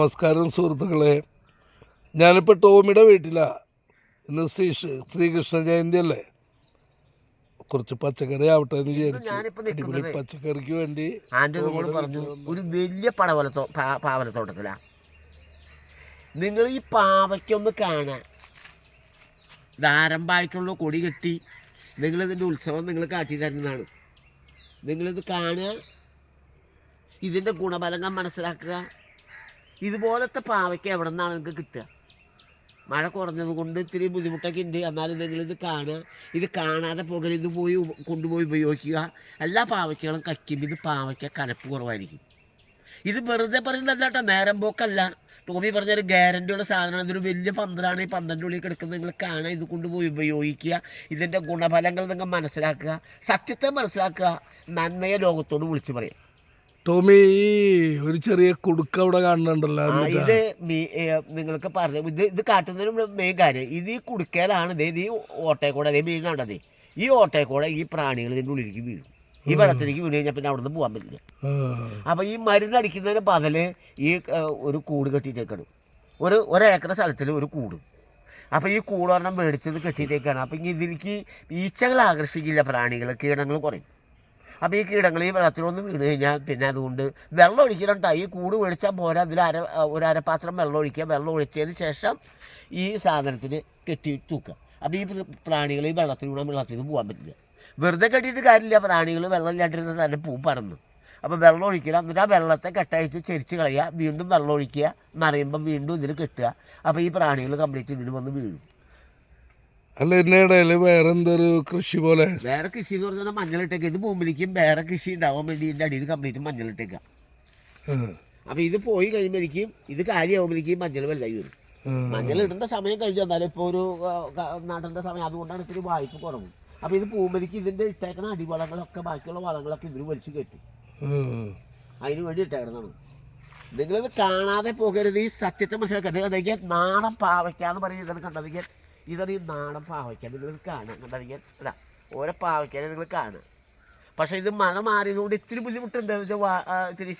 നമസ്കാരം സുഹൃത്തുക്കളെ. ഞാനിപ്പോൾ ടോമിയുടെ വീട്ടിലാണ് ഇന്ന് ശ്രീ ശ്രീകൃഷ്ണ ജയന്തി അല്ലേ കുറച്ച് പച്ചക്കറി ആവട്ടെ എന്ന് വിചാരിച്ചു പച്ചക്കറിക്ക് വേണ്ടി ആന്റെ പറഞ്ഞു. ഒരു വലിയ പടവലത്തോ പാ- പാവലത്തോട്ടത്തിലാ. നിങ്ങൾ ഈ പാവയ്ക്കൊന്ന് കാണാൻ. ദാരമ്പായിട്ടുള്ള കൊടി കെട്ടി നിങ്ങളിതിന്റെ ഉത്സവം നിങ്ങൾ കാട്ടി തരുന്നതാണ് നിങ്ങളിത് കാണുക. ഇതിന്റെ ഗുണഫലങ്ങൾ മനസ്സിലാക്കുക. ഇതുപോലത്തെ പാവയ്ക്ക് എവിടെ നിന്നാണ് നിങ്ങൾക്ക് കിട്ടുക? മഴ കുറഞ്ഞത് കൊണ്ട് ഇത്തിരി ബുദ്ധിമുട്ടൊക്കെ ഉണ്ട്. എന്നാലും നിങ്ങൾ ഇത് കാണുക. ഇത് കാണാതെ പോകരുത് ഇത് പോയി കൊണ്ടുപോയി ഉപയോഗിക്കുക. എല്ലാ പാവയ്ക്കകളും കയ്ക്കുമ്പോൾ ഇത് പാവയ്ക്ക കനപ്പ് കുറവായിരിക്കും. ഇത് വെറുതെ പറയുന്നതല്ല കേട്ടോ. നേരം പോക്കല്ല. ടോമി പറഞ്ഞൊരു ഗ്യാരണ്ടിയുള്ള സാധനമാണ്. ഇതൊരു വലിയ പന്തലാണ് ഈ പന്ത്രണ്ട് ഉള്ളിൽ കിടക്കുന്നത് നിങ്ങൾ കാണുക. ഇത് കൊണ്ടുപോയി ഉപയോഗിക്കുക. ഇതിന്റെ ഗുണഫലങ്ങൾ നിങ്ങൾ മനസ്സിലാക്കുക. സത്യത്തെ മനസ്സിലാക്കുക. നന്മയെ ലോകത്തോട് വിളിച്ചു പറയാം. ടോമി ഈ ഒരു ചെറിയ കുടുക്ക അവിടെ കാണുന്നുണ്ടല്ലോ ആ? ഇത് മീ- ഏ, നിങ്ങൾക്ക് പറഞ്ഞു ഇത് ഇത് കാട്ടുന്നതിന് മെയിൻ കാര്യം. ഇത് ഈ കുടുക്കയിലാണ് ദേ ഇത് ഈ ഓട്ടയിൽ കൂടെ അതേ വീണാണ്ടതേ ഈ ഓട്ടയിൽ കൂടെ ഈ പ്രാണികൾ ഇതിന്റെ ഉള്ളിലേക്ക് വീഴും. ഈ വെള്ളത്തിലേക്ക് വീണ് കഴിഞ്ഞാൽ പിന്നെ അവിടെ നിന്ന് പോകാൻ പറ്റില്ല. ആ. അപ്പോൾ ഈ മരുന്ന് അടിക്കുന്നതിന് ബദൽ ഈ ഏ, ഒരു കൂട് കെട്ടിയിട്ടേക്കാണ്. ഒരു ഒരേക്കർ സ്ഥലത്തിൽ ഒരു കൂട്. അപ്പോൾ ഈ കൂടൊരെണ്ണം മേടിച്ചത് കെട്ടിയിട്ടേക്കാണ്. അപ്പോൾ ഇതിലേക്ക് ഈച്ചകൾ ആകർഷിക്കില്ല പ്രാണികൾ കീടങ്ങൾ കുറയും. അപ്പോൾ ഈ കീടങ്ങൾ ഈ വെള്ളത്തിലൊന്ന് വീണ് കഴിഞ്ഞാൽ പിന്നെ അതുകൊണ്ട് വെള്ളം ഒഴിക്കലുണ്ടാ. ഈ കൂട് മേടിച്ചാൽ പോരാ. അതിൽ അര ഒരു അരപാത്രം വെള്ളം ഒഴിക്കുക. വെള്ളം ഒഴിച്ചതിന് ശേഷം ഈ സാധനത്തിന് കെട്ടി തൂക്കുക. അപ്പോൾ ഈ പ്രാണികൾ ഈ വെള്ളത്തിലൂടെ വെള്ളത്തിൽ നിന്ന് പോകാൻ പറ്റില്ല. വെറുതെ കെട്ടിയിട്ട് കാര്യമില്ല. പ്രാണികൾ വെള്ളം ഇല്ലാണ്ടിരുന്ന തന്നെ പൂ പറന്നു. അപ്പോൾ വെള്ളം ഒഴിക്കുക എന്നിട്ട് ആ വെള്ളത്തെ കെട്ടഴിച്ച് ചെരിച്ച് കളയുക. വീണ്ടും വെള്ളം ഒഴിക്കുക. എന്നറിയുമ്പം വീണ്ടും ഇതിൽ കെട്ടുക. അപ്പോൾ ഈ പ്രാണികൾ കംപ്ലീറ്റ് ഇതിന് വന്ന് വീഴും. അല്ല ഇതിനിടയിൽ വേറെ എന്തൊരു കൃഷി പോലെ? വേറെ കൃഷി എന്ന് പറഞ്ഞാൽ മഞ്ഞളിട്ടേക്ക് ഇത് മുമ്പിലേക്കും വേറെ കൃഷി ഉണ്ടാവാൻ വേണ്ടി ഇതിന്റെ അടിയിൽ കംപ്ലീറ്റ് മഞ്ഞളിട്ടേക്ക അപ്പൊ ഇത് പോയി കഴിയുമ്പോഴേക്കും ഇത് കാര്യമാകുമ്പോഴേക്കും മഞ്ഞൾ വലുതായി വരും. മഞ്ഞൾ ഇടേണ്ട സമയം കഴിഞ്ഞു. വന്നാലും ഇപ്പോൾ ഒരു നടേണ്ട സമയം. അതുകൊണ്ടാണ് ഇത്തിരി വായ്പ കുറവ്. അപ്പോൾ ഇത് പോകുമ്പോഴേക്കും ഇതിന്റെ ഇട്ടേക്കണ അടിവളങ്ങളൊക്കെ ബാക്കിയുള്ള വളങ്ങളൊക്കെ ഇതിന് വലിച്ചു കയറ്റും. അതിന് വേണ്ടി ഇട്ടേക്കണതാണ് നിങ്ങളിത് കാണാതെ പോകരുത്. ഈ സത്യത്തെ മനസ്സിലാക്കി കണ്ടെങ്കിൽ നാണം പാവയ്ക്കാന്ന് പറയുന്നത് കണ്ടതെങ്കിൽ ഇതാണ് ഈ നാടൻ പാവയ്ക്ക നിങ്ങൾ കാണുക. കണ്ടതെങ്കിൽ അതാ ഓരോ പാവയ്ക്കാനെ നിങ്ങൾ കാണുക. പക്ഷേ ഇത് മഴ മാറിയതുകൊണ്ട് ഇത്തിരി ബുദ്ധിമുട്ടുണ്ട്. എന്ന് വെച്ചാൽ ഇത്തിരി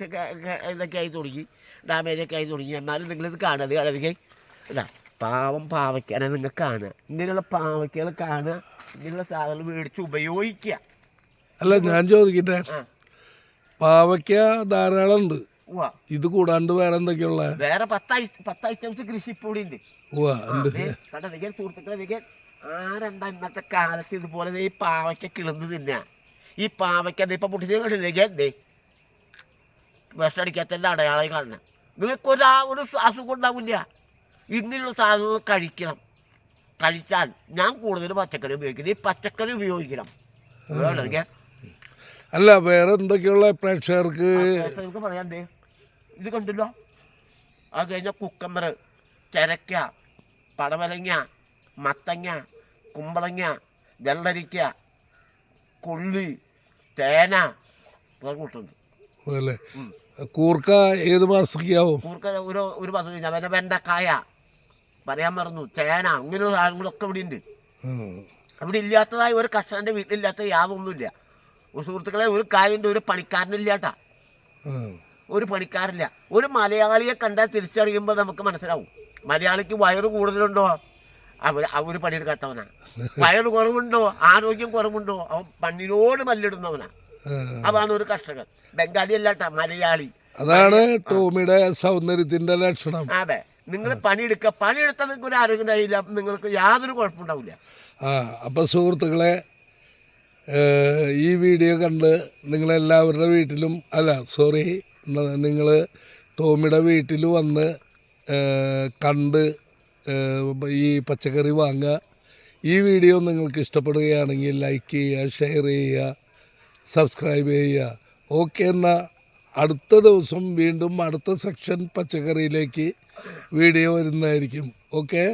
ഇതൊക്കെ ആയി തുടങ്ങി. ഡാമേജൊക്കെ ആയി തുടങ്ങി. എന്നാലും നിങ്ങളിത് കാണുക. ഇത് അതാ ഇതാ പാവം പാവയ്ക്കാനെ നിങ്ങൾ കാണുക. ഇങ്ങനെയുള്ള പാവയ്ക്കകൾ കാണുക. ഇങ്ങനെയുള്ള സാധനങ്ങൾ മേടിച്ച് ഉപയോഗിക്കുക. അല്ല ഞാൻ ചോദിക്കട്ടെ. പാവയ്ക്ക ധാരാളം ഉണ്ട് ഇത് കൂടാണ്ട് വേറെ എന്തൊക്കെയുള്ള? വേറെ പത്ത് പത്ത് ഐറ്റംസ് കൃഷി ഇപ്പോഴും ഉണ്ട് കണ്ടോ നികൻ സുഹൃത്തുക്കളെ നികൻ ആരെന്താ ഇന്നത്തെ കാലത്ത് ഇതുപോലെ ഈ പാവയ്ക്ക കിളന്ന് തിന്നാ. ഈ പാവയ്ക്ക ഇപ്പൊ പൊട്ടിച്ച് കണ്ടില്ലേ നികൻ ദേ വിഷമടിക്കാത്തതിന്റെ അടയാളം കാണണം നിങ്ങൾക്ക് ഒരു ഒരു അസുഖം ഉണ്ടാവില്ല. ഇങ്ങനെയുള്ള സാധനങ്ങൾ കഴിക്കണം. കഴിച്ചാൽ ഞാൻ കൂടുതൽ പച്ചക്കറി ഉപയോഗിക്കുന്നത് ഈ പച്ചക്കറി ഉപയോഗിക്കണം. അല്ല വേറെ എന്തൊക്കെയുള്ള പ്രേക്ഷകർക്ക് ഇപ്പൊ പറയാം ദേ. ഇത് കണ്ടല്ലോ? അത് കഴിഞ്ഞ കുക്കമ്പർ ചരക്ക പടവലങ്ങ മത്തങ്ങ കുമ്പളങ്ങ വെള്ളരിക്ക കൊള്ളി തേന ഉം. കൂർക്ക ഏത് മാസത്തേക്കാവും? കൂർക്ക ഒരു ഒരു മാസം കഴിഞ്ഞാൽ പിന്നെ വെണ്ടക്കായ പറയാൻ മറന്നു. ചേന ഇങ്ങനെയുള്ള സാധനങ്ങളൊക്കെ ഇവിടെ ഉണ്ട് അവിടെ ഇല്ലാത്തതായ ഒരു കർഷകന്റെ വീട്ടിലില്ലാത്ത യാതൊന്നുമില്ല. ഒരു സുഹൃത്തുക്കളെ ഒരു കാര്യമുണ്ട് ഒരു പണിക്കാരനില്ലാട്ടാ ഒരു പണിക്കാരില്ല ഒരു മലയാളിയെ കണ്ടാൽ തിരിച്ചറിയുമ്പോൾ നമുക്ക് മനസ്സിലാവും. മലയാളിക്ക് വയറ് കൂടുതലുണ്ടോ? അവർ അവർ പണിയെടുക്കാത്തവനാണ്. വയറ് കുറവുണ്ടോ? ആരോഗ്യം കുറവുണ്ടോ? അവൻ പണ്ണിനോട് മല്ലിടുന്നവനാണ് അതാണ് ഒരു കർഷകൻ. ബംഗാളി അല്ലാട്ട മലയാളി. അതാണ് ടോമിയുടെ സൗന്ദര്യത്തിന്റെ ലക്ഷണം. അതെ. നിങ്ങൾ പണിയെടുക്കുക പണിയെടുത്താൽ നിങ്ങൾക്ക് ഒരു ആരോഗ്യം ഉണ്ടായില്ല നിങ്ങൾക്ക് യാതൊരു കുഴപ്പമുണ്ടാവില്ല. ആ അപ്പോൾ സുഹൃത്തുക്കളെ ഈ വീഡിയോ കണ്ട് നിങ്ങളെല്ലാവരുടെ വീട്ടിലും അല്ല സോറി നിങ്ങൾ ടോമിയുടെ വീട്ടിൽ വന്ന് കണ്ട് ഈ പച്ചക്കറി വാങ്ങുക ഈ വീഡിയോ നിങ്ങൾക്ക് ഇഷ്ടപ്പെടുകയാണെങ്കിൽ ലൈക്ക് ചെയ്യുക ഷെയർ ചെയ്യുക സബ്സ്ക്രൈബ് ചെയ്യുക. ഓക്കെ എന്നാൽ അടുത്ത ദിവസം വീണ്ടും അടുത്ത സെക്ഷൻ പച്ചക്കറിയിലേക്ക് വീഡിയോ വരുന്നതായിരിക്കും. ഓക്കെ?